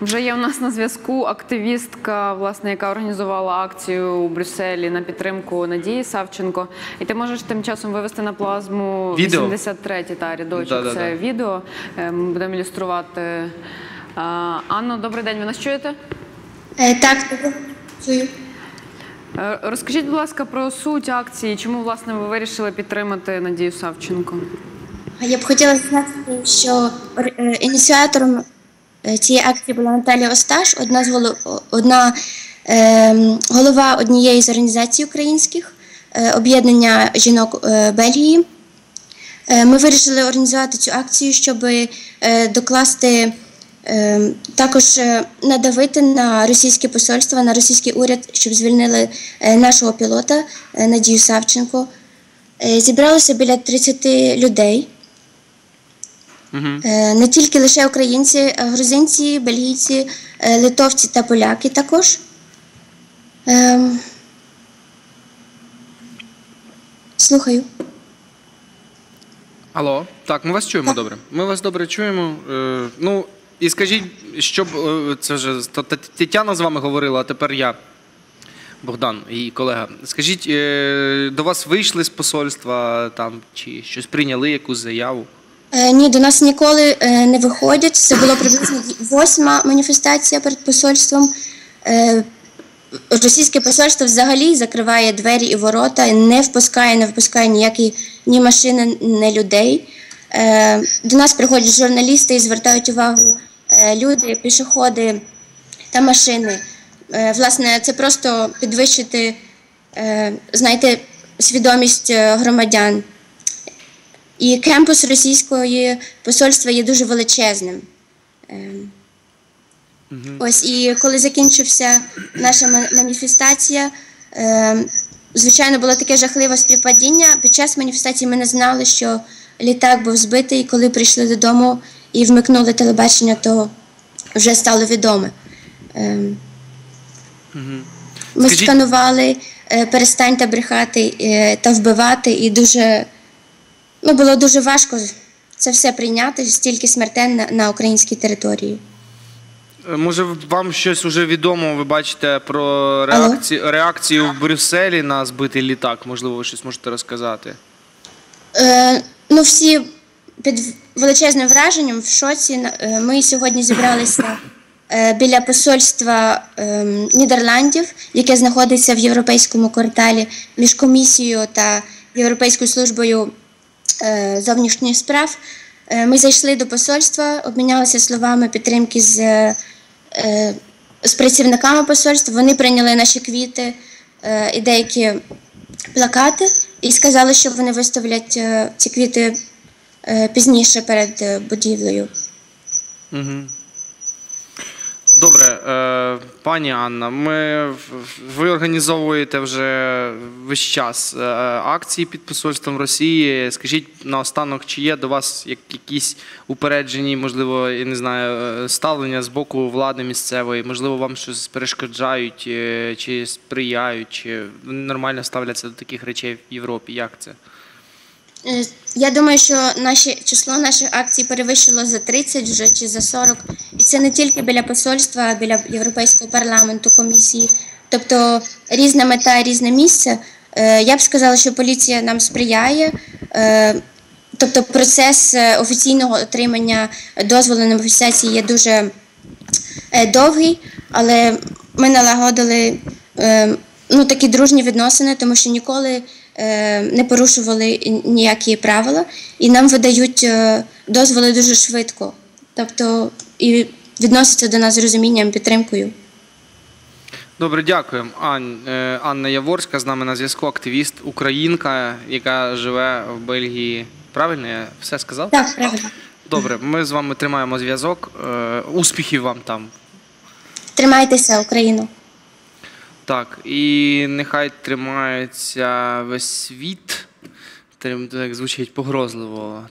Вже є у нас на зв'язку активістка, власне, яка організувала акцію у Брюсселі на підтримку Надії Савченко. І ти можеш тим часом вивести на плазму Відео? 83 та рядочок. Да-да-да. Це відео. Е, Ми будемо ілюструвати. Анно, добрий день. Ви нас чуєте? Е, Так, чую. Е, Розкажіть, будь ласка, про суть акції. Чому власне ви вирішили підтримати Надію Савченко? Я б хотіла зазначити, що е, ініціатором цієї акції була Наталія Осташ, одна з голов... одна е, голова однієї з організацій українських е, об'єднання жінок е, Бельгії. Е, Ми вирішили організувати цю акцію, щоб е, докласти е, також е, надавити на російське посольство, на російський уряд, щоб звільнили е, нашого пілота е, Надію Савченко. Е, Зібралося біля 30 людей. Е, Не тільки лише українці, а грузинці, бельгійці, е, литовці та поляки також. Ем, Слухаю. Алло, так, ми вас чуємо добре. Ми вас добре чуємо. Е, ну, і скажіть, щоб е, це вже Тетяна з вами говорила, а тепер я, Богдан, її колега. Скажіть, е, до вас вийшли з посольства там чи щось прийняли, якусь заяву? Е, Ні, до нас ніколи е, не виходять. Це була приблизно восьма маніфестація перед посольством. Е, Російське посольство взагалі закриває двері і ворота, не впускає, не впускає ніякі ні машини, ні людей. До нас приходять журналісти і звертають увагу люди, пішоходи та машини. Власне, це просто підвищити, е, знаєте, свідомість громадян. І кемпус російської посольства є дуже величезним. Ем, Ось і коли закінчився наша маніфестація, ем, звичайно, було таке жахливе співпадіння. Під час маніфестації ми не знали, що літак був збитий. і Коли прийшли додому і вмикнули телебачення, то вже стало відомо. Ем, Ми Скажіть- сканували е, перестаньте брехати е, та вбивати, і дуже ну, було дуже важко це все прийняти, стільки смертей на, на українській території. Е, Може, вам щось уже відомо, ви бачите про реакцію, реакцію в Брюсселі на збитий літак? Можливо, ви щось можете розказати? Е, ну, всі під величезним враженням в шоці. Е, Ми сьогодні зібралися е, біля посольства е, Нідерландів, яке знаходиться в європейському кварталі між комісією та Європейською службою зовнішніх справ. Е, Ми зайшли до посольства, обмінялися словами підтримки з, е, з працівниками посольства. Вони прийняли наші квіти е, і деякі плакати і сказали, що вони виставлять е, ці квіти е, пізніше перед е, будівлею. Угу. Добре, е, пані Анна, ми, ви організовуєте вже весь час е, акції під посольством Росії. Скажіть наостанок, чи є до вас якісь упереджені, можливо, я не знаю, е, ставлення з боку влади місцевої? Можливо, вам щось перешкоджають чи сприяють, чи нормально ставляться до таких речей в Європі? Як це? Я думаю, що наші число наших акцій перевищило за 30 вже чи за 40. І це не тільки біля посольства, а біля Європейського парламенту, комісії. Тобто різна мета, різне місце. Е, Я б сказала, що поліція нам сприяє. Е, Тобто процес е, офіційного отримання дозволу на маніфестації є дуже довгий, але ми налагодили ну, такі дружні відносини, тому що ніколи не порушували ніякі правила, і нам видають дозволи дуже швидко. Тобто і відносяться до нас з розумінням, підтримкою. Добре, дякуємо. Ань, е, Анна Яворська з нами на зв'язку, активіст, українка, яка живе в Бельгії. Правильно я все сказав? Так, правильно. Добре, ми з вами тримаємо зв'язок. Е, Успіхів вам там. Тримайтеся, Україну. Так, і нехай тримається весь світ. Так звучить погрозливо.